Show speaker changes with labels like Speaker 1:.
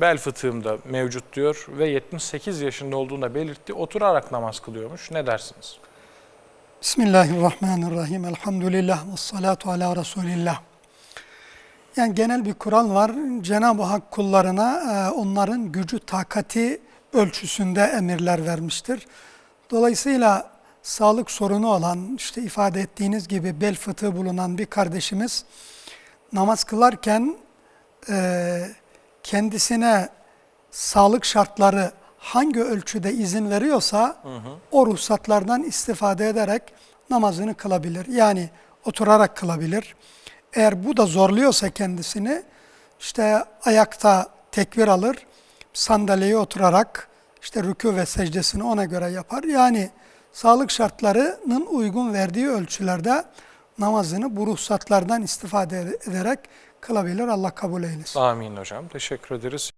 Speaker 1: bel fıtığım da mevcut diyor ve 78 yaşında olduğunu da belirtti. Oturarak namaz kılıyormuş. Ne dersiniz?
Speaker 2: Bismillahirrahmanirrahim. Elhamdülillah ve salatu ala Resulillah. Yani genel bir kural var. Cenab-ı Hak kullarına e, onların gücü, takati ölçüsünde emirler vermiştir. Dolayısıyla sağlık sorunu olan, işte ifade ettiğiniz gibi bel fıtığı bulunan bir kardeşimiz namaz kılarken e, kendisine sağlık şartları hangi ölçüde izin veriyorsa o ruhsatlardan istifade ederek namazını kılabilir. Yani oturarak kılabilir. Eğer bu da zorluyorsa kendisini işte ayakta tekbir alır, sandalyeye oturarak işte rükû ve secdesini ona göre yapar. Yani sağlık şartlarının uygun verdiği ölçülerde namazını bu ruhsatlardan istifade ederek kılabilir. Allah kabul eylesin.
Speaker 1: Amin hocam. Teşekkür ederiz.